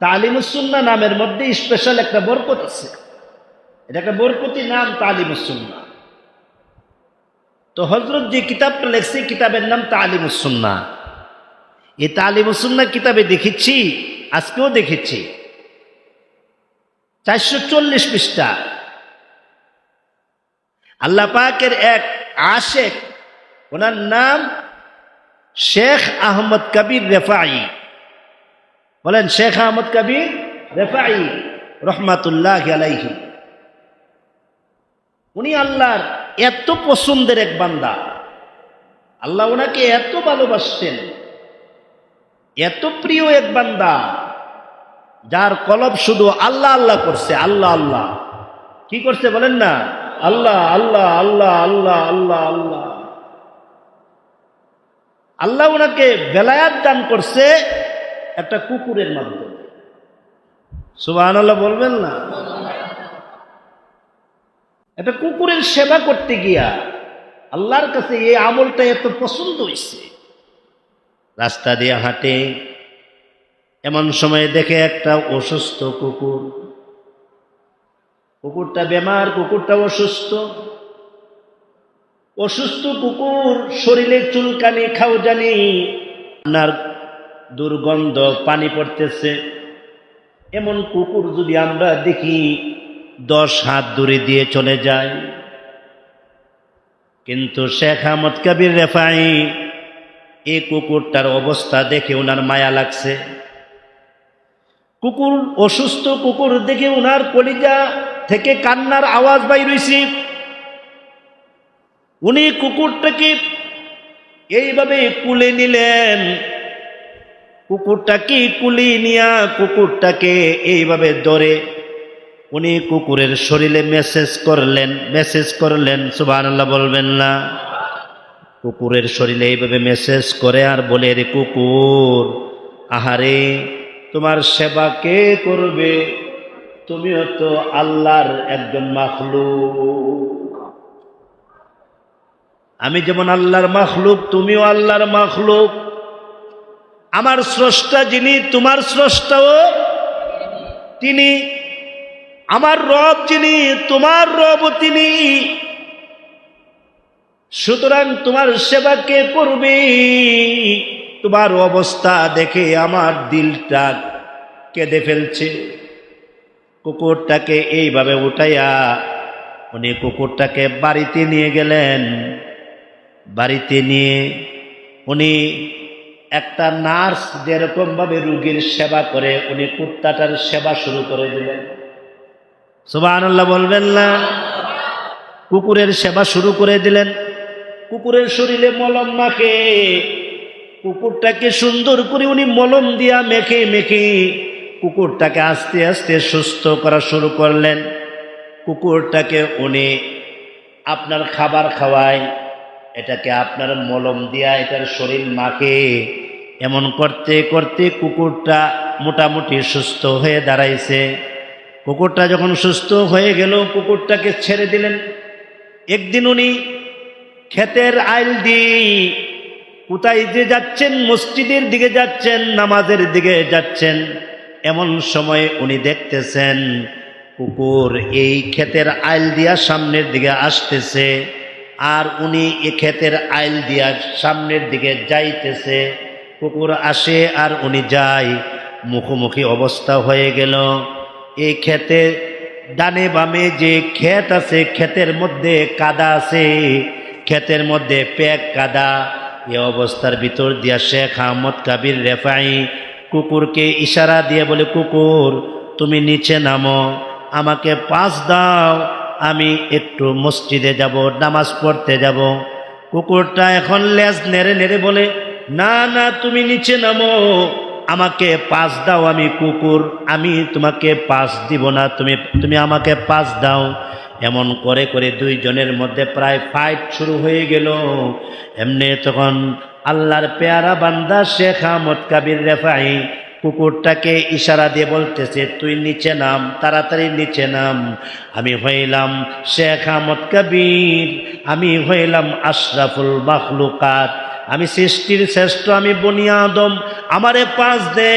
তালিমুসুন্না নামের মধ্যে স্পেশাল একটা বরকত আছে। এটা একটা বরকতি নাম তালিমুসুন্না তো হজরত যে কিতাবটা লেখছে কিতাবের নাম তালিমুসুন্না এই তালিমুসুন্না কিতাবে দেখেছি আজকেও দেখেছি চারশো চল্লিশ পৃষ্ঠা। আল্লাহ পাকের এক আশেক ওনার নাম শেখ আহমদ কবির রেফাই। বলেন, শেখ আহমদ কবির রেফাই রহমাতুল্লাহ আলাইহি। উনি আল্লাহর এত পছন্দের এক বান্দা। আল্লাহ ওনাকে এত ভালোবাসতেন, এত প্রিয় এক বান্দা, যার কলব শুধু আল্লাহ আল্লাহ করছে, আল্লাহ আল্লাহ। কি করছে বলেন না? আল্লাহ আল্লাহ আল্লাহ আল্লাহ আল্লাহ আল্লাহ। আল্লাহ ওনাকে বেলায়াত দান করছে একটা কুকুরের মাধ্যমে। সুবাহ বলবেন না? একটা কুকুরের সেবা করতে গিয়া আল্লাহর কাছে এই আমলটা এত পছন্দ হয়েছে রাস্তা দিয়ে হাঁটে, এমন সময় দেখে একটা অসুস্থ কুকুর। কুকুরটা বেমার, কুকুরটা অসুস্থ। অসুস্থ কুকুর শরীরে চুলকানি খাও জানি আপনার দুর্গন্ধ, পানি পড়তেছে। এমন কুকুর যদি আমরা দেখি, দশ হাত দূরে দিয়ে চলে যায়। কিন্তু শেখ আহমদ কবির রেফাই এই কুকুরটার অবস্থা দেখে ওনার মায়া লাগছে। কুকুর, অসুস্থ কুকুর দেখে ওনার কলিজা থেকে কান্নার আওয়াজ বাই রয়েছে উনি কুকুরটাকে এইভাবে কুলে নিলেন। কুকুরটাকে কুলি নিয়া কুকুরটাকে এইভাবে ধরে। উনি কুকুরের শরীরে মেসেজ করলেন মেসেজ করলেন সুবাহ বলবেন না। কুকুরের শরীরে এইভাবে মেসেজ করে আর বলে, রে কুকুর, আহারে, তোমার সেবা কে করবে? তুমিও তো আল্লাহর একজন মাখলুক। আমি যেমন আল্লাহর মাখলুক, তুমিও আল্লাহর মাখলুক। আমার স্রষ্টা যিনি, তোমার স্রষ্টাও তিনি। আমার রব যিনি, তোমার রব তিনি। সুতরাং তোমার সেবা কে করবে? তোমার অবস্থা দেখে আমার দিলটা কেঁদে ফেলছে। কুকুরটাকে এইভাবে উঠাইয়া উনি কুকুরটাকে বাড়িতে নিয়ে গেলেন। বাড়িতে নিয়ে উনি একটা নার্স যেরকমভাবে রুগীর সেবা করে, উনি কুত্তাটার সেবা শুরু করে দিলেন। সুবাহ বলবেন না। কুকুরের সেবা শুরু করে দিলেন। কুকুরের শরীরে মলম মাখে। কুকুরটাকে সুন্দর করে উনি মলম দিয়া মেখে মেখে কুকুরটাকে আস্তে আস্তে সুস্থ করা শুরু করলেন। কুকুরটাকে উনি আপনার খাবার খাওয়ায় এটাকে আপনার মলম দিয়া এটার শরীর মাখে। এমন করতে করতে কুকুরটা মোটামুটি সুস্থ হয়ে দাঁড়াইছে। কুকুরটা যখন সুস্থ হয়ে গেল, কুকুরটাকে ছেড়ে দিলেন। একদিন উনি ক্ষেতের আইল দিয়ে কোথায় যে যাচ্ছেন, মসজিদের দিকে যাচ্ছেন, নামাজের দিকে যাচ্ছেন, এমন সময় উনি দেখতেছেন কুকুর এই ক্ষেতের আইল দিয়া সামনের দিকে আসতেছে। আর উনি এ ক্ষেতের আইল দিয়া সামনের দিকে যাইতেছে। কুকুর আসে আর উনি যায়। মুখোমুখি অবস্থা হয়ে গেল। এই ক্ষেতে ডানে বামে যে ক্ষেত আছে, ক্ষেতের মধ্যে কাদা আছে। ক্ষেতের মধ্যে প্যাক কাদা। এ অবস্থার ভিতর দিয়া শেখ আহমদ কাবির রেফাই কুকুরকে ইশারা দিয়ে বলে, কুকুর, তুমি নিচে নামো। আমাকে পাস দাও। আমি একটু মসজিদে যাব, নামাজ পড়তে যাব। কুকুরটা এখন লেজ নেড়ে নেড়ে বলে, না না, তুমি নিচে নামো। আমাকে পাস দাও আমি কুকুর। আমি তোমাকে পাস দিব না। তুমি তুমি আমাকে পাস দাও। এমন করে করে দুইজনের মধ্যে প্রায় ফাইট শুরু হয়ে গেল। এমনি তখন আল্লাহর পেয়ারা বান্দা শেখ আহমদ কাবির রেফাই কুকুরটাকে ইশারা দিয়ে বলতেছে, তুই নিচে নাম, তাড়াতাড়ি নিচে নাম। আমি হইলাম শেখ আহমদ কবির, আমি হইলাম আশরাফুল মাখলুকাত। আমি সৃষ্টির শ্রেষ্ঠ, আমি বনিয়াদম আমারে পাঁচ দে।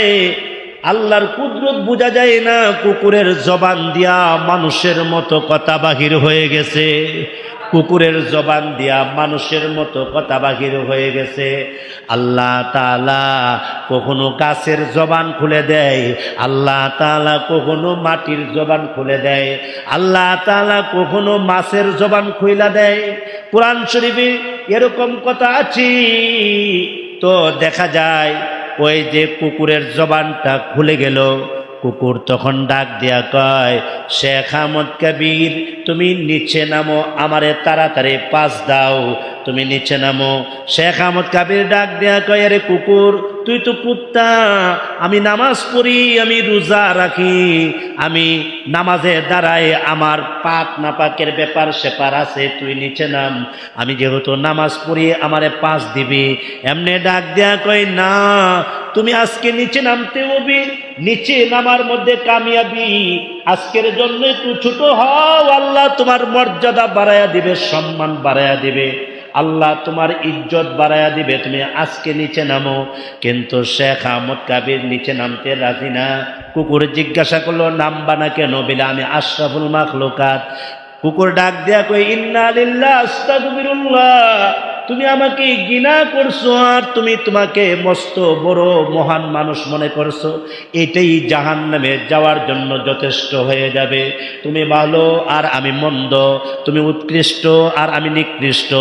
আল্লাহর কুদরত বোঝা যায় না, কুকুরের জবান দিয়া মানুষের মতো কথা বাহির হয়ে গেছে। কুকুরের জবান দিয়া মানুষের মতো কথা বাহির হয়ে গেছে। আল্লাহ তালা কখনো গাছের জবান খুলে দেয়, আল্লাহ তালা কখনো মাটির জবান খুলে দেয়, আল্লাহ তালা কখনো মাছের জবান খুইলা দেয়। কোরআন শরীফে এরকম কথা আছে। তো দেখা যায়, ওই যে কুকুরের জবানটা খুলে গেল। কুকুর তখন ডাক দিয়া কয় শেখ আহমদ কবির, তুমি নিচে নামো, আমারে তাড়াতাড়ি পাস দাও। তুমি নিচে নামো শেখ আহমদ কাবির ডাক দেয়া কয়, আরে কুকুর তুই তো কুত্তা। আমি নামাজ পড়ি, আমি রোজা রাখি। আমি নামাজে দাঁড়াই আমার পাক নাপাকের ব্যাপার সেপার আছে, তুই নিচে নাম। আমি যেহেতু নামাজ পড়ি, আমারে পাস দিবি। এমনি ডাক দেয়া কয়, না, তুমি আজকে নিচে নামতে হবি। নিচে নামার মধ্যে কামিয়াবি। আজকের জন্য একটু ছোট হও, আল্লাহ তোমার মর্যাদা বাড়াইয়া দিবে, সম্মান বাড়াইয়া দিবে। আল্লাহ তোমার ইজ্জত বাড়াইয়া দিবে, তুমি আজকে নিচে নামো। কিন্তু শেখ আহমদ কাবির নিচে নামতে রাজি না। কুকুর জিজ্ঞাসা করল, নামবা না কেন? বিলা, আমি আশরাফুল মাখলুকাত। কুকুর ডাক দেয়া কই ইন্না আস্তাগফিরুল্লাহ। তুমি আমাকে ঘৃণা করছ আর তুমি তোমাকে মস্ত বড় মহান মানুষ মনে করছ, এটাই জাহান নামে যাওয়ার জন্য যথেষ্ট হয়ে যাবে। তুমি ভালো আর আমি মন্দ, তুমি উৎকৃষ্ট আর আমি নিকৃষ্ট।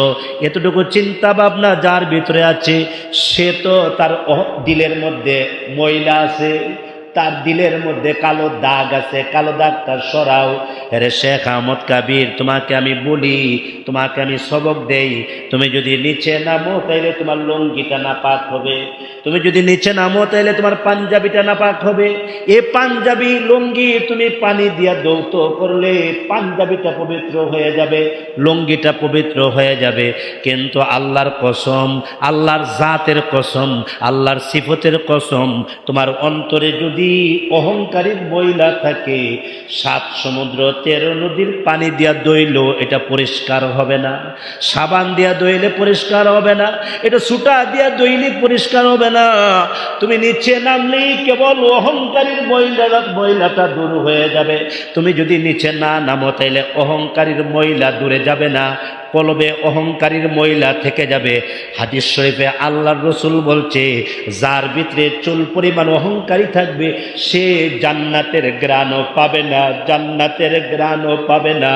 এতটুকু চিন্তা ভাবনা যার ভিতরে আছে, সে তো তার দিলের মধ্যে ময়লা আছে। তার দিলের মধ্যে কালো দাগ আছে, কালো দাগটা সরাও। রে শেখ আহমদ কাবির, তোমাকে আমি বলি, তোমাকে আমি সবক দেই। তুমি যদি নিচে নামো, তাইলে তোমার লঙ্গিটা নাপাক হবে। তুমি যদি নিচে নামো, তাইলে তোমার পাঞ্জাবিটা নাপাক হবে। এ পাঞ্জাবি লুঙ্গি তুমি পানি দিয়া দৌত করলে পাঞ্জাবিটা পবিত্র হয়ে যাবে, লুঙ্গিটা পবিত্র হয়ে যাবে। কিন্তু আল্লাহর কসম, আল্লাহর জাতের কসম, আল্লাহর সিফতের কসম, তোমার অন্তরে যদি অহংকারীর মহিলা থাকে, সাত সমুদ্র তেরো নদীর পানি দিয়া দইল এটা পরিষ্কার হবে না। সাবান দিয়া দইলে পরিষ্কার হবে না। এটা সুটা দিয়া দইলে পরিষ্কার হবে না। তুমি নিচে নামলেই কেবল অহংকারীর মহিলা মহিলাটা দূর হয়ে যাবে। তুমি যদি নিচে না নামো, তাইলে অহংকারীর মহিলা দূরে যাবে না। কলবে অহংকারীর মহিলা থেকে যাবে। হাদিস শরীফে আল্লাহর রসুল বলছে, যার ভিতরে চুল পরিমাণ অহংকারী থাকবে, সে জান্নাতের গ্রাণও পাবে না, জান্নাতের গ্রাণও পাবে না।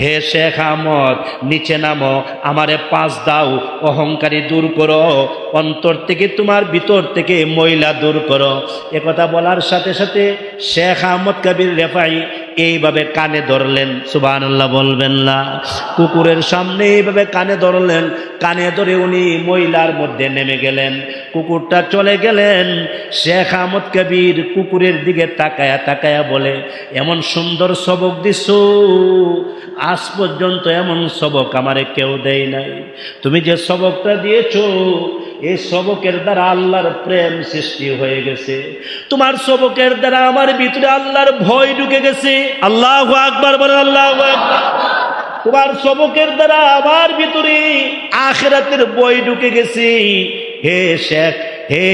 হে শেখ আহমদ, নিচে নামো, আমারে পাঁচ দাও, অহংকারী দূর করো। অন্তর থেকে তোমার ভিতর থেকে মহিলা দূর করো। একথা বলার সাথে সাথে শেখ আহমদ কবির রেফাই এইভাবে কানে ধরলেন সুবাহ বলবেন না। কুকুরের সামনে এইভাবে কানে ধরলেন, কানে ধরে উনি মহিলার মধ্যে নেমে গেলেন। কুকুরটা চলে গেলেন, শেখ আহমদ কবির কুকুরের দিকে তাকায়া তাকায়া বলে, এমন সুন্দর সবক দিস আজ পর্যন্ত এমন সবক আমারে কেউ দেয় নাই। তুমি যে সবকটা দিয়েছ এই সবকের দ্বারা আল্লাহর প্রেম সৃষ্টি হয়ে গেছে। তোমার সবকের দ্বারা আমার ভিতরে আল্লাহর ভয় ঢুকে গেছে। আল্লাহ আকবার বলে আল্লাহ তোমার সবকের দ্বারা আমার ভিতরে আখেরাতের বই ঢুকে গেছে। হে শেখ, হে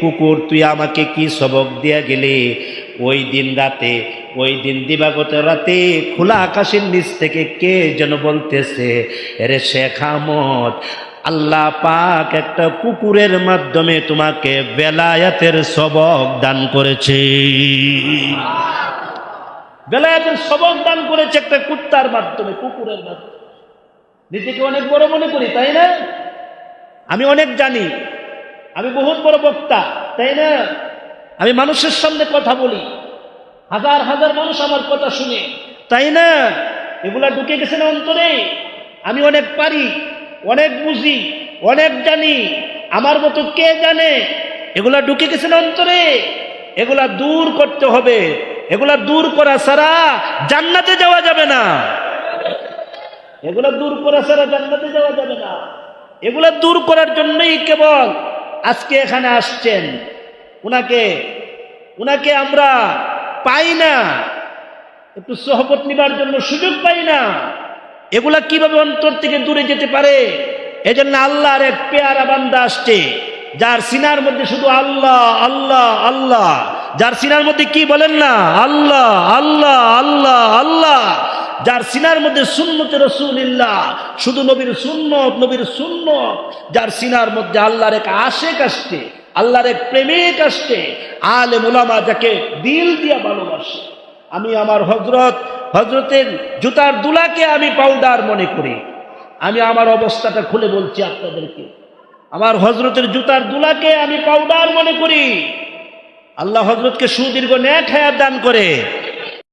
কুকুর, তুই আমাকে কি সবক দিয়া গেলে? ওই দিন রাতে, ওই দিন দিবাগত রাতে খোলা আকাশের নিচ থেকে কে যেন বলতেছে রে শেখ আহমদ আল্লাহ পাক একটা কুকুরের মাধ্যমে তোমাকে বেলায়াতের সবক দান করেছে। বেলায়াতের সবক দান করেছে একটা কুত্তার মাধ্যমে কুকুরের মাধ্যমে। নিজেকে অনেক বড় মনে করি, তাই না? আমি অনেক জানি, আমি বহুত বড় বক্তা, তাই না? আমি মানুষের সামনে কথা বলি, হাজার হাজার মানুষ আমার কথা শুনে, তাই না? এগুলা ঢুকে গেছে না অন্তরে? আমি অনেক পারি অনেক বুঝি, অনেক জানি, আমার মতো কে জানে? এগুলা ঢুকে গেছে না অন্তরে। এগুলা দূর করতে হবে। এগুলা দূর করা ছাড়া জান্নাতে যাওয়া যাবে না। এগুলা দূর করা ছাড়া জান্নাতে যাওয়া যাবে না। এগুলা দূর করার জন্যই কেবল আজকে এখানে আসছেন। উনাকে উনাকে আমরা পাই না। একটু সহবত নিবার জন্য সুযোগ পাই না। এগুলা কীভাবে অন্তর থেকে দূরে যেতে পারে? এজন্য আল্লাহর এক পেয়ারা বান্দা আসছে, যার সিনার মধ্যে শুধু আল্লাহ আল্লাহ আল্লাহ। যার সিনার মধ্যে কি বলেন না? আল্লাহ আল্লাহ আল্লাহ আল্লাহ। যার সিনার মধ্যে সুন্নতে রসুলিল্লাহ, শুধু নবীর সুন্নত নবীর সুন্নত। যার সিনার মধ্যে আল্লাহর এক আশেক আসছে, আল্লাহর এক প্রেমিক আসছে আলে মোলামা যাকে দিল দিয়া ভালোবাসে। আমি আমার হজরত হজরতের জুতার দুলাকে আমি পাউডার মনে করি। আমি আমার অবস্থাটা খুলে বলছি আপনাদেরকে। আমার হজরতের জুতার দুলাকে আমি পাউডার মনে করি। আল্লাহ হজরতকে সুদীর্ঘ ন্যাক হায়াত দান করে।